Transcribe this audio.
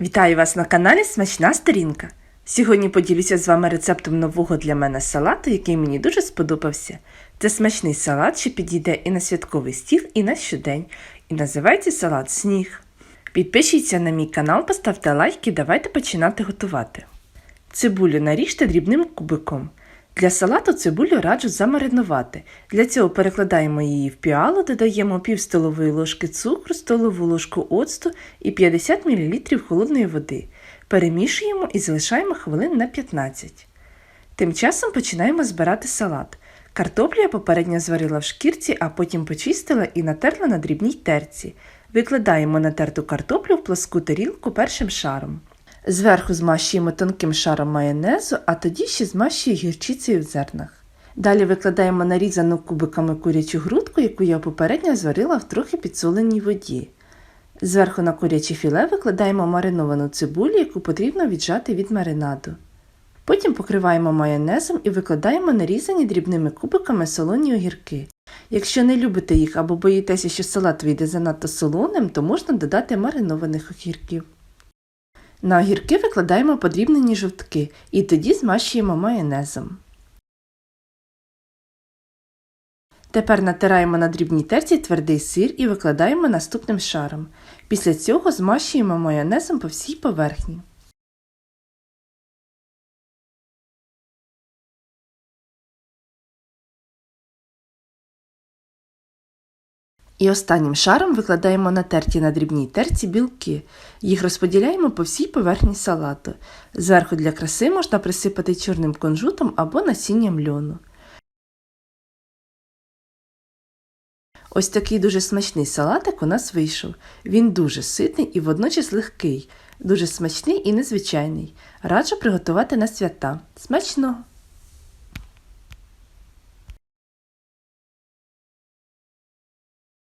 Вітаю вас на каналі Смачна Сторінка. Сьогодні поділюся з вами рецептом нового для мене салату, який мені дуже сподобався. Це смачний салат, що підійде і на святковий стіл, і на щодень. І називається салат сніг. Підпишіться на мій канал, поставте лайк і давайте починати готувати. Цибулю наріжте дрібним кубиком. Для салату цибулю раджу замаринувати. Для цього перекладаємо її в піалу, додаємо пів столової ложки цукру, столову ложку оцту і 50 мл холодної води. Перемішуємо і залишаємо хвилин на 15. Тим часом починаємо збирати салат. Картоплю я попередньо зварила в шкірці, а потім почистила і натерла на дрібній терці. Викладаємо натерту картоплю в пласку тарілку першим шаром. Зверху змащуємо тонким шаром майонезу, а тоді ще змащую гірчицею в зернах. Далі викладаємо нарізану кубиками курячу грудку, яку я попередньо зварила в трохи підсоленій воді. Зверху на куряче філе викладаємо мариновану цибулю, яку потрібно віджати від маринаду. Потім покриваємо майонезом і викладаємо нарізані дрібними кубиками солоні огірки. Якщо не любите їх або боїтеся, що салат вийде занадто солоним, то можна додати маринованих огірків. На огірки викладаємо подрібнені жовтки і тоді змащуємо майонезом. Тепер натираємо на дрібній терці твердий сир і викладаємо наступним шаром. Після цього змащуємо майонезом по всій поверхні. І останнім шаром викладаємо натерті на дрібній терці білки. Їх розподіляємо по всій поверхні салату. Зверху для краси можна присипати чорним кунжутом або насінням льону. Ось такий дуже смачний салатик у нас вийшов. Він дуже ситний і водночас легкий, дуже смачний і незвичайний. Раджу приготувати на свята. Смачного!